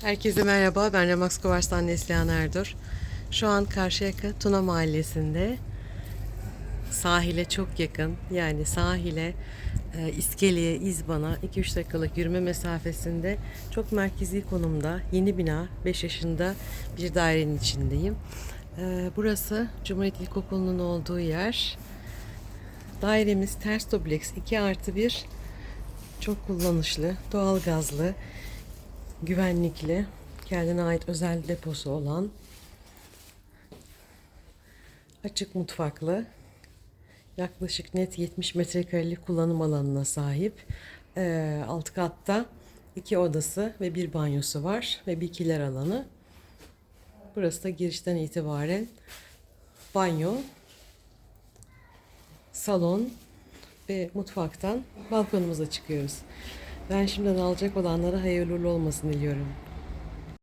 Herkese merhaba. Ben Remax Kovars'tan Neslihan Erdur. Şu an Karşıyaka Tuna Mahallesi'nde sahile çok yakın. Yani sahile, e, iskeleye, İzban'a 2-3 dakikalık yürüme mesafesinde çok merkezi konumda yeni bina 5 yaşında bir dairenin içindeyim. E, Burası Cumhuriyet İlkokulu'nun olduğu yer. Dairemiz ters dubleks 2 artı 1 çok kullanışlı, doğalgazlı, güvenlikli, kendine ait özel deposu olan, açık mutfaklı, yaklaşık net 70 metrekarelik kullanım alanına sahip. Ee, alt katta iki odası ve bir banyosu var ve bir kiler alanı. Burası da girişten itibaren banyo, salon ve mutfaktan balkonumuza çıkıyoruz. Ben şimdiden alacak olanlara hayırlı olmasını diliyorum.